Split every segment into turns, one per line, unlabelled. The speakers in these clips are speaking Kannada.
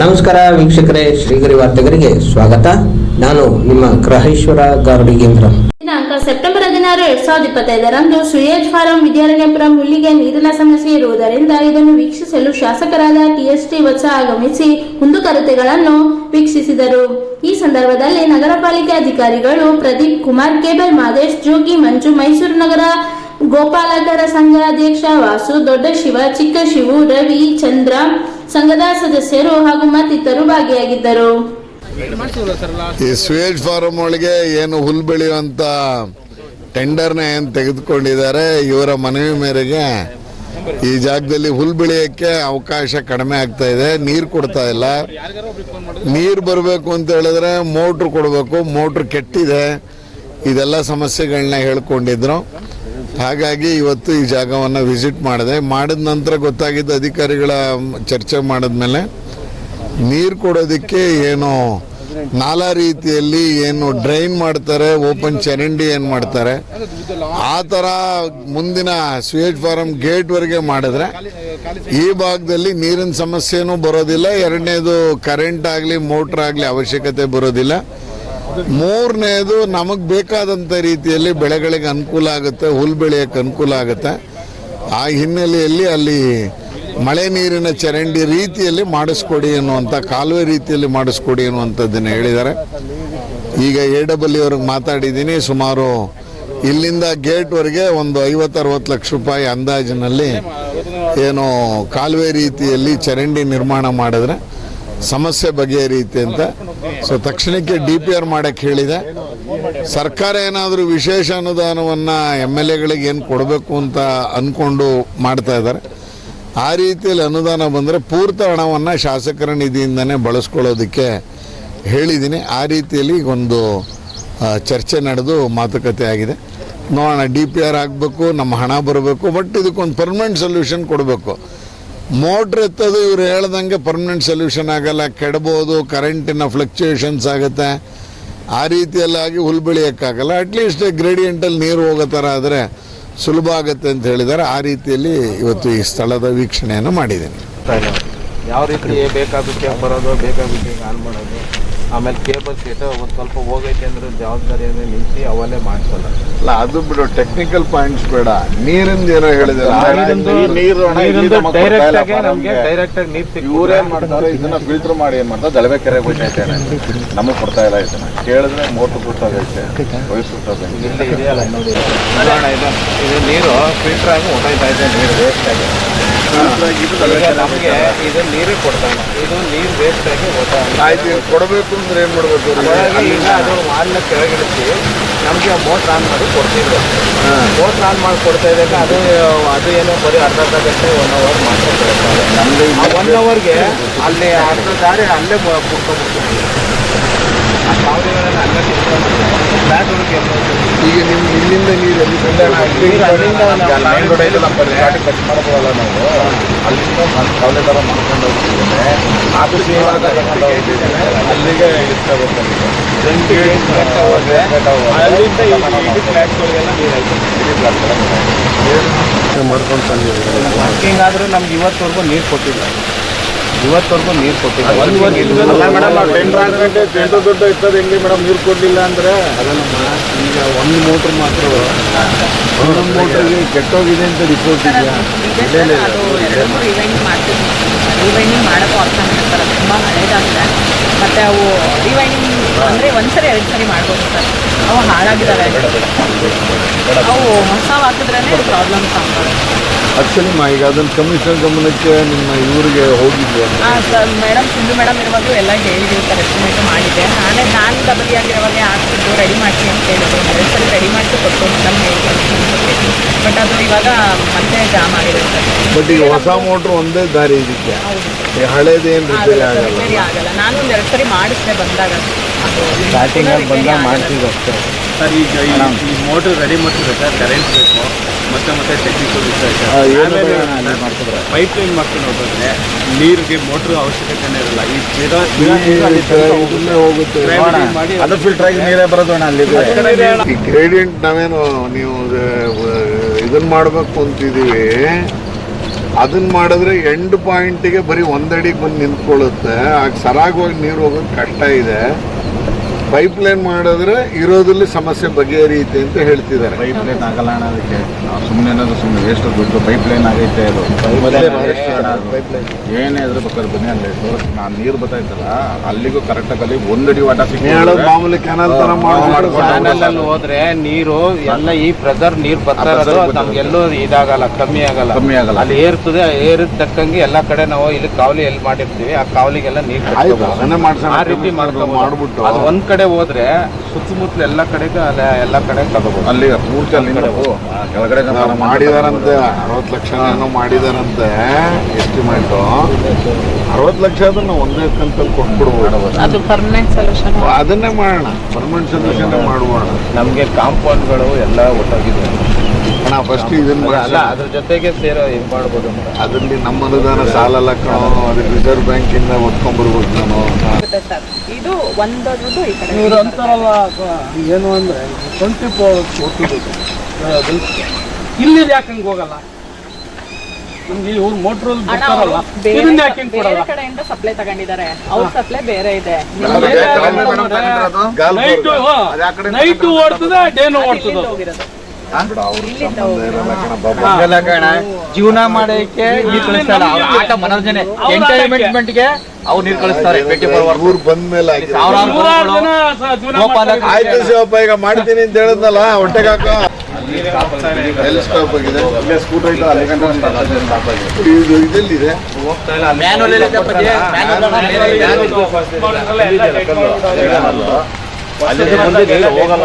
ನಮಸ್ಕಾರ ವೀಕ್ಷಕರೇ, ಶ್ರೀಗರಿ ವಾರ್ತೆಗರಿಗೆ ಸ್ವಾಗತ. ನಾನು ನಿಮ್ಮ ಗ್ರಹೇಶ್ವರ ಗಾರುಡಿಗೇಂದ್ರ
ದಿನಾಂಕ ಸೆಪ್ಟೆಂಬರ್ ಹದಿನಾರು, ಎರಡ್ ಸಾವಿರದ ಇಪ್ಪತ್ತೈದರಂದು ಸುಯೇಜ್ ಫಾರಂ ವಿದ್ಯಾರಣ್ಯಪುರ ಹುಲ್ಲಿಗೆ ನೀರಿನ ಸಮಸ್ಯೆ ಇರುವುದರಿಂದ ಇದನ್ನು ವೀಕ್ಷಿಸಲು ಶಾಸಕರಾದ ಟಿಎಸ್ಟಿ ವತ್ಸ ಆಗಮಿಸಿ ಕುಂದುಕೊರತೆಗಳನ್ನು ವೀಕ್ಷಿಸಿದರು. ಈ ಸಂದರ್ಭದಲ್ಲಿ ನಗರ ಪಾಲಿಕೆ ಅಧಿಕಾರಿಗಳು ಪ್ರದೀಪ್ ಕುಮಾರ್ ಕೇಬಲ್ ಮಾದೇಶ್, ಜೋಗಿ, ಮಂಜು, ಮೈಸೂರು ನಗರ ಗೋಪಾಲಕರ ಸಂಘ ಅಧ್ಯಕ್ಷ ವಾಸು, ದೊಡ್ಡ ಶಿವ, ಚಿಕ್ಕ ಶಿವು, ರವಿ, ಚಂದ್ರ ಸಂಘದ ಸದಸ್ಯರು ಹಾಗೂ ಮತ್ತಿತರರು ಭಾಗಿಯಾಗಿದ್ದರು.
ಈ ಸ್ವೇಜ್ ಫಾರಂ ಒಳಗೆ ಏನು ಹುಲ್ ಬೆಳೆಯುವಂತ ಟೆಂಡರ್ನ ಏನು ತೆಗೆದುಕೊಂಡಿದ್ದಾರೆ, ಇವರ ಮನವಿ ಮೇರೆಗೆ ಈ ಜಾಗದಲ್ಲಿ ಹುಲ್ ಬೆಳೆಯೋಕ್ಕೆ ಅವಕಾಶ ಕಡಿಮೆ ಆಗ್ತಾ ಇದೆ, ನೀರು ಕೊಡ್ತಾ ಇಲ್ಲ. ನೀರು ಬರಬೇಕು ಅಂತ ಹೇಳಿದ್ರೆ ಮೋಟ್ರ್ ಕೊಡಬೇಕು, ಮೋಟ್ರ್ ಕೆಟ್ಟಿದೆ, ಇದೆಲ್ಲ ಸಮಸ್ಯೆಗಳನ್ನ ಹೇಳ್ಕೊಂಡಿದ್ರು. ಹಾಗಾಗಿ ಇವತ್ತು ಈ ಜಾಗವನ್ನು ವಿಸಿಟ್ ಮಾಡಿದೆ. ಮಾಡಿದ ನಂತರ ಗೊತ್ತಾಗಿದ್ದ ಅಧಿಕಾರಿಗಳ ಚರ್ಚೆ ಮಾಡಿದ್ಮೇಲೆ ನೀರು ಕೊಡೋದಕ್ಕೆ ಏನು ನಾಲಾ ರೀತಿಯಲ್ಲಿ ಏನು ಡ್ರೈನ್ ಮಾಡ್ತಾರೆ, ಓಪನ್ ಚರಂಡಿ ಏನು ಮಾಡ್ತಾರೆ, ಆ ಥರ ಮುಂದಿನ ಸ್ವೇಜ್ ಫಾರಂ ಗೇಟ್ವರೆಗೆ ಮಾಡಿದ್ರೆ ಈ ಭಾಗದಲ್ಲಿ ನೀರಿನ ಸಮಸ್ಯೆನೂ ಬರೋದಿಲ್ಲ. ಎರಡನೇದು ಕರೆಂಟ್ ಆಗಲಿ ಮೋಟ್ರ್ ಆಗಲಿ ಅವಶ್ಯಕತೆ ಬರೋದಿಲ್ಲ. ಮೂರನೇದು ನಮಗೆ ಬೇಕಾದಂಥ ರೀತಿಯಲ್ಲಿ ಬೆಳೆಗಳಿಗೆ ಅನುಕೂಲ ಆಗುತ್ತೆ ಹುಲ್ ಬೆಳೆಯೋಕ್ಕೆ ಅನುಕೂಲ ಆಗುತ್ತೆ. ಆ ಹಿನ್ನೆಲೆಯಲ್ಲಿ ಅಲ್ಲಿ ಮಳೆ ನೀರಿನ ಚರಂಡಿ ರೀತಿಯಲ್ಲಿ ಮಾಡಿಸ್ಕೊಡಿ ಅನ್ನುವಂಥ ಕಾಲುವೆ ರೀತಿಯಲ್ಲಿ ಮಾಡಿಸ್ಕೊಡಿ ಅನ್ನುವಂಥದ್ದನ್ನು ಹೇಳಿದ್ದಾರೆ. ಈಗ ಎ ಡಬ್ಲ್ಯೂ ಅವ್ರಿಗೆ ಮಾತಾಡಿದ್ದೀನಿ, ಸುಮಾರು ಇಲ್ಲಿಂದ ಗೇಟ್ವರೆಗೆ ಒಂದು ಐವತ್ತು ಅರವತ್ತು ಲಕ್ಷ ರೂಪಾಯಿ ಅಂದಾಜಿನಲ್ಲಿ ಏನು ಕಾಲುವೆ ರೀತಿಯಲ್ಲಿ ಚರಂಡಿ ನಿರ್ಮಾಣ ಮಾಡಿದ್ರೆ ಸಮಸ್ಯೆ ಬಗೆಹರಿಯುತ್ತೆ ಅಂತ. ಸೊ ತಕ್ಷಣಕ್ಕೆ ಡಿ ಪಿ ಆರ್ ಮಾಡಕ್ಕೆ ಹೇಳಿದೆ. ಸರ್ಕಾರ ಏನಾದರೂ ವಿಶೇಷ ಅನುದಾನವನ್ನು ಎಂ ಎಲ್ ಎಗಳಿಗೆ ಏನು ಕೊಡಬೇಕು ಅಂತ ಅಂದ್ಕೊಂಡು ಮಾಡ್ತಾ ಇದ್ದಾರೆ. ಆ ರೀತಿಯಲ್ಲಿ ಅನುದಾನ ಬಂದರೆ ಪೂರ್ತ ಹಣವನ್ನು ಶಾಸಕರ ನಿಧಿಯಿಂದನೇ ಬಳಸ್ಕೊಳ್ಳೋದಕ್ಕೆ ಹೇಳಿದ್ದೀನಿ. ಆ ರೀತಿಯಲ್ಲಿ ಒಂದು ಚರ್ಚೆ ನಡೆದು ಮಾತುಕತೆ ಆಗಿದೆ. ನೋಡೋಣ ಡಿ ಪಿ ಆರ್ ಆಗಬೇಕು, ನಮ್ಮ ಹಣ ಬರಬೇಕು, ಬಟ್ ಇದಕ್ಕೊಂದು ಪರ್ಮನೆಂಟ್ ಸೊಲ್ಯೂಷನ್ ಕೊಡಬೇಕು. ಮೋಟ್ರ್ ಎತ್ತೋದು ಇವ್ರು ಹೇಳ್ದಂಗೆ ಪರ್ಮನೆಂಟ್ ಸೊಲ್ಯೂಷನ್ ಆಗಲ್ಲ, ಕೆಡಬೋದು ಕರೆಂಟಿನ ಫ್ಲಕ್ಚುಯೇಷನ್ಸ್ ಆಗುತ್ತೆ. ಆ ರೀತಿಯಲ್ಲಾಗಿ ಹುಲ್ ಬೆಳೆಯೋಕ್ಕಾಗಲ್ಲ ಅಟ್ಲೀಸ್ಟ್ ಗ್ರೇಡಿಯಂಟಲ್ಲಿ ನೀರು ಹೋಗೋ ಥರ ಆದರೆ ಸುಲಭ ಆಗುತ್ತೆ ಅಂತ ಹೇಳಿದ್ದಾರೆ. ಆ ರೀತಿಯಲ್ಲಿ ಇವತ್ತು ಈ ಸ್ಥಳದ ವೀಕ್ಷಣೆಯನ್ನು ಮಾಡಿದ್ದೀನಿ.
ಯಾವ ರೀತಿ ಬೇಕಾದಕ್ಕೆ ಬರೋದು ಬೇಕಾದಕ್ಕೆ ಆನ್ ಮಾಡೋದು? ಆಮೇಲೆ ಕೇಬಲ್ ಸೀಟ್ ಒಂದು ಸ್ವಲ್ಪ ಹೋಗೈತೆ ಅಂದ್ರೆ ಜವಾಬ್ದಾರಿಯನ್ನು ನಿಲ್ಲಿಸಿ ಅವಲ್ಲೇ ಮಾಡಿಸಲ್ಲ
ಅಲ್ಲ ಅದು ಬಿಡು ಟೆಕ್ನಿಕಲ್ ಪಾಯಿಂಟ್ಸ್ ಬೇಡ. ನೀರಿಂದ ಏನೋ ಹೇಳಿದ್ರೆ
ಡೈರೆಕ್ಟ್ ಆಗಿ ನೀರು
ಇವ್ರೇನ್ ಮಾಡ್ತಾರೆ ಇದನ್ನ ಫಿಲ್ಟರ್ ಮಾಡಿ ಏನ್ ಮಾಡ್ತಾರೆ ದಳವೆ ಕೆರೆ ಹೋಯ್ತೈತೆ ನಮಗೆ ಕೊಡ್ತಾ ಇಲ್ಲ ಇದನ್ನ. ಕೇಳಿದ್ರೆ ಮೋಟರ್ ಸುಟ್ಟೋಗೈತೆ ವಯಸ್ಸು ಸುಟ್ಟೋಗೈತೆ
ಇಲ್ಲಿ ಇದೆಯಲ್ಲ ನೋಡಿ ಇದು ನೀರು ಫಿಲ್ಟರ್ ಆಗಿ ಹೋಗ್ತಾ ಇದೆ ನೀರು ವೇಸ್ಟ್ ಆಗಿ. ಈಗ ನಮಗೆ ಇದು ನೀರೇ ಕೊಡ್ತಾನೆ. ಇದು ನೀರು ವೇಸ್ಟ್ ಆಗಿ ಹೋಗ್ತಾ ಇಲ್ಲ
ಆಯ್ತು ಕೊಡಬೇಕು ಅಂದ್ರೆ ಏನು ಮಾಡಬೇಕು
ಈಗ ಅದು ವಾಲ್ನ ಕೆಳಗಿಳಿಸಿ ನಮಗೆ ಮೋಟ್ರ್ ಆನ್ ಮಾಡಿ ಕೊಡ್ತಿದ್ರು. ಮೋಟ್ರ್ ಆನ್ ಮಾಡಿ ಕೊಡ್ತಾ ಇದ್ದಾಗ ಅದು ಅದು ಏನೋ ಬರೀ ಅರ್ಧ ಅರ್ಧ ಗಂಟೆ ಒನ್ ಅವರ್ ಮಾತ್ರ ಆ ಒನ್ ಅವರ್ಗೆ ಅಲ್ಲಿ ಅರ್ಧ ದಾರಿ ಅಲ್ಲೇ ಕುಡ್ಕೊಂಡ್ಬಿಡ್ತೀವಿ
ಈಗ ನಿಮ್ ಇಲ್ಲಿಂದ ನೀರು ಎಲ್ಲಿ
ಮೇನ್ ರೋಡ್ ಐತೆ ನಮ್ಮ ಗಾಡಿ ಕಟ್ ಮಾಡ್ಬೋದಲ್ಲ ನಾವು? ಅಲ್ಲಿಂದ ಕಾವಲೆ ಥರ ಮಾಡ್ಕೊಂಡು ಹೋಗ್ತಿದ್ದೇನೆ. ಅದು ಸೇವಾ ತಗೊಂಡು ಹೋಗ್ತಿದ್ದೇನೆ. ಅಲ್ಲಿಗೆ ಇಷ್ಟ
ಅಲ್ಲಿಂದ ನೀರಾಯ್ತು
ಮಾಡ್ಕೊಂಡು ತಂದಿದ್ದೀವಿ
ವರ್ಕಿಂಗ್ ಆದರೂ ನಮ್ಗೆ ಇವತ್ತವರೆಗೂ ನೀರು ಕೊಟ್ಟಿಲ್ಲ. ಇವತ್ತವರೆಗೂ ನೀರು ಕೊಟ್ಟಿಲ್ಲ.
ದುಡ್ಡು ಇರ್ತದೆ ಹೆಂಗೆ ಮೇಡಮ್ ನೀರು ಕೊಡಲಿಲ್ಲ ಅಂದ್ರೆ?
ಅದಲ್ಲಮ್ಮ ಈಗ ಒಂದು ಮೋಟರ್ ಮಾತ್ರ ಒಂದೊಂದು ಮೋಟ್ರಿಗೆ ಕೆಟ್ಟೋಗಿದೆ ಅಂತ ರಿಪೋರ್ಟ್ ಇದೆಯಾ
ಅದು ಎರಡನ್ನೂ ರಿವೈಂಡ್ ಮಾಡ್ತೀನಿ ರಿವೈಂಡಿಂಗ್ ಮಾಡೋಕ್ಕೂ ಅರ್ಥ ಮಾಡ್ತಾರೆ ತುಂಬ ಹಳೇದಾಗಿದೆ. ಮತ್ತು ಅವು ರಿವೈಂಡಿಂಗ್ ಅಂದರೆ ಒಂದ್ಸರಿ ಎರಡು ಸರಿ ಮಾಡ್ಬೋದು ಸರ್. ಅವು ಹಾಳಾಗಿದ್ದಾವೆ ಅವು ಹೊಸ ಹಾಕಿದ್ರೇ ಪ್ರಾಬ್ಲಮ್ ಆ್ಯಕ್ಚುಲಿ
ಆಕ್ಚುಲಿ ಈಗ ಅದನ್ನು ಕಮಿಷನ್ ಗಮನಕ್ಕೆ ನಿಮ್ಮ ಇವರಿಗೆ ಹೋಗಿದ್ವಿ
ಹಾಂ ಸರ್ ಮೇಡಮ್ ಸಿಂಧು ಮೇಡಮ್ ಇರುವಾಗಲೂ ಎಲ್ಲ ಹೇಳಿರ್ತಾರೆ ಎಸ್ಟಿಮೇಟ್ ಮಾಡಿದ್ದೆ. ಆಮೇಲೆ ನಾನು ಡಬಲ್ ಆಗಿರುವಾಗ ಹಾಕ್ತಿದ್ದು ರೆಡಿ ಮಾಡ್ತೀನಿ ಅಂತ ಹೇಳಿದ್ರು. ಎರಡು ಸರಿ ರೆಡಿ ಮಾಡಿಸಿ ಕೊಟ್ಟು ಮೇಡಮ್ ಹೇಳಿದ್ರು. ಬಟ್ ಅದು ಇವಾಗ ಮತ್ತೆ ಜಾಮ್ ಆಗಿದೆ ಸರ್
ಬಟ್ ಈಗ ಹೊಸ ಮೋಟ್ರ್ ಒಂದೇ ದಾರಿ ಇದಕ್ಕೆ.
ಹೌದು.
ಹಳೇದೇನು ರಿಪೇರಿ
ಆಗಲ್ಲ
ಆಗಲ್ಲ.
ರಿಪೇರಿ ಆಗಲ್ಲ. ನಾನು ಒಂದು ಎರಡು ಸರಿ ಮಾಡಿಸಿದೆ ಬಂದಾಗ.
ಅಷ್ಟೇ.
ಸರ್ ಈಗ ಈ- ಈ ಮೋಟರ್ ರೆಡಿ ಕರೆಂಟ್ ಬೇಕು. ಮತ್ತೆ ಮತ್ತೆ ಟೆಕ್ನಿಕಲ್
ಏನು
ಪೈಪ್ ಲೈನ್ ಮಾಡ್ಕೊಂಡು ಹೋಗೋದ್ರೆ ನೀರಿಗೆ ಮೋಟ್ರ್ ಅವಶ್ಯಕತೆನೇ ಇರಲ್ಲ. ಈ ಗಿಡ
ಹೋಗುತ್ತೆ.
ಮಾಡಿ
ಅದು ಫಿಲ್ಟರ್ ಆಗಿ ನೀರೇ ಬರೋದೋಣ ಅಲ್ಲಿ.
ಈ ಗ್ರೇಡಿಯಂಟ್ ನಾವೇನು ನೀವು ಇದನ್ನ ಮಾಡಬೇಕು ಅಂತಿದ್ದೀವಿ ಅದನ್ನ ಮಾಡಿದ್ರೆ ಎಂಡ್ ಪಾಯಿಂಟಿಗೆ ಬರೀ ಒಂದಡಿಗೆ ಬಂದು ನಿಂತ್ಕೊಳ್ಳುತ್ತೆ. ಆಗ ಸರಾಗವಾಗಿ ನೀರು ಹೋಗೋದು ಕಷ್ಟ ಇದೆ. ಪೈಪ್ ಲೈನ್ ಮಾಡಿದ್ರೆ ಇರೋದ್ರಲ್ಲಿ ಸಮಸ್ಯೆ ಬಗೆಹರಿಯುತ್ತೆ ಅಂತ ಹೇಳ್ತಿದ್ದಾರೆ.
ಪೈಪ್ ಲೈನ್ ಆಗಲ್ಲ ಅನ್ನೋದಕ್ಕೆ ಅದಕ್ಕೆ. ಸುಮ್ಮನೆ ಅನ್ನೋದು ಸುಮ್ಮನೆ ವೇಸ್ಟ್ ದುಡ್ಡು ಪೈಪ್ ಲೈನ್ ಆಗೈತೆ ಅದು. ಏನೇ ಇದ್ರೆ ಬೇಕಾದ್ರೆ ಬನ್ನಿ ಅಲ್ಲಿ ತೋರಿಸ್ ನಾನು ನೀರು ಬರ್ತಾಯ್ತಲ್ಲ ಅಲ್ಲಿಗೂ ಕರೆಕ್ಟಾಗಿ ಅಲ್ಲಿ ಒಂದಡಿ ವಾಟ
ಮಾಮೂಲಿ ಕೆನಾಲ್ ತರ
ಅಲ್ಲಿ ಹೋದ್ರೆ ನೀರು ಎಲ್ಲ ಈ ಪ್ರೆಸರ್ ನೀರು ಬರ್ತಾ ಇರೋದು ನಮ್ಗೆಲ್ಲೂ ಇದಾಗಲ್ಲ ಕಮ್ಮಿ ಆಗಲ್ಲ.
ಕಮ್ಮಿ ಆಗಲ್ಲ.
ಅಲ್ಲಿ ಏರ್ತದೆ ಏರಿದ ತಕ್ಕಂಗೆ ಎಲ್ಲಾ ಕಡೆ ನಾವು ಇಲ್ಲಿ ಕಾವಲಿ ಎಲ್ಲಿ ಮಾಡಿರ್ತೀವಿ ಆ ಕಾವಲಿಗೆಲ್ಲ ನೀರು ಆ ರೀತಿ.
ಮಾಡ್ಬಿಟ್ಟು.
ಅದು ಒಂದ್ ಕಡೆ ಹೋದ್ರೆ ಸುತ್ತಮುತ್ತಲು ಎಲ್ಲಾ ಕಡೆ ಅಲ್ಲ ಎಲ್ಲಾ ಕಡೆ ತಗೋಬಹುದು
ಅಲ್ಲಿ ಪೂರ್ತಿ ಅಲ್ಲಿ ಕೆಳಗಡೆ
ಮಾಡಿದಾರಂತೆ ಅರವತ್ತು ಲಕ್ಷ ಏನೋ ಮಾಡಿದಾರಂತೆ ಎಸ್ಟಿಮೇಟ್ ಅರವತ್ತು ಲಕ್ಷ ಅದನ್ನ ಒಂದೇ ಕಂತಲ್ಲಿ ಕೊಟ್ಬಿಡ್ಬೋದು.
ಅದು ಪರ್ಮನೆಂಟ್ ಸೊಲ್ಯೂಷನ್
ಅದನ್ನೇ ಮಾಡೋಣ. ಪರ್ಮನೆಂಟ್ ಸೊಲ್ಯೂಷನ್ ಮಾಡೋಣ
ನಮಗೆ ಕಾಂಪೌಂಡ್ಗಳು ಎಲ್ಲ ಒಟ್ಟಾಗಿದೆ
ಅಣ್ಣ ಫಸ್ಟ್ ಇದನ್ನ
ಅಲ್ಲ ಅದ್ರ ಜೊತೆಗೆ ಸೇರೋ ಇದು ಮಾಡ್ಬೋದು
ಅದರಲ್ಲಿ ನಮ್ಮ ಅನುದಾನ ಸಾಲ ಕಣೋ ಅದಕ್ಕೆ ರಿಸರ್ವ್ ಬ್ಯಾಂಕಿಂದ ಒತ್ಕೊಂಡ್ಬರ್ಬೇಕು ನಾನು
ಇದು ಒಂದು ದುಡ್ಡು ಈ ಕಡೆ.
ಇವ್ರು ಅಂತಾರಲ್ಲ ಏನು ಅಂದ್ರೆ ಟ್ವೆಂಟಿ ಫೋರ್ ಇಲ್ಲಿ ಯಾಕೆ ಹಂಗೆ ಹೋಗಲ್ಲ? ನಮ್ಗೆ ಇವ್ರು ಮೋಟ್ರ್
ಅಣ್ಣ
ಬರ್ತಾರಲ್ಲ ಇದನ್ನ ಯಾಕೆ ಹಿಂಗೆ
ಬೇರೆ
ಕೊಡಲ್ಲ?
ಕಡೆಯಿಂದ ಸಪ್ಲೈ ತಗೊಂಡಿದ್ದಾರೆ. ಅವ್ರ ಸಪ್ಲೈ ಬೇರೆ ಇದೆ.
ನೈಟು ನೈಟು ಓಡ್ತದೆ ಡೇನು ಓಡ್ತದೆ.
ಹೋಗಿರೋದು.
ಇರಲ್ಲ ಕಣ. ಪಾಪ
ಜೀವನ ಮಾಡಕ್ಕೆ ನೀರು ಕಳಿಸ್ತಾರ. ಆಟ ಮನೋರಂಜನೆ ಎಂಟರ್ಟೈನ್ಮೆಂಟ್ಗೆ ಅವ್ರು ನೀರು ಕಳಿಸ್ತಾರೆ
ಊರ್ ಬಂದ್ಮೇಲೆ
ಮಾಡ್ತಾರೆ.
ಆಯ್ತು ಶಿವಪ್ಪ ಈಗ ಮಾಡ್ತೀನಿ ಅಂತ ಹೇಳಿದ್ನಲ್ಲ ಹೊಟ್ಟೆಗೆ ಹಾಕೋ. ಎಲ್ಲಿ ಸ್ಟಾಪ್ ಆಗಿದೆ?
ಇಲ್ಲೇ ಸ್ಕೂಟರ್ ಐತೆ ಅಲ್ಲಿ ಗಂಟ ಸ್ಟಾಪ್ ಆಗಿದೆ.
ಇದು ಇದೆಲ್ಲಿದೆ
ಮ್ಯಾನುವಲ್
ಹೋಗಲ್ಲ.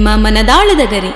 ನಿಮ್ಮ ಮನದಾಳದ ಗರಿ.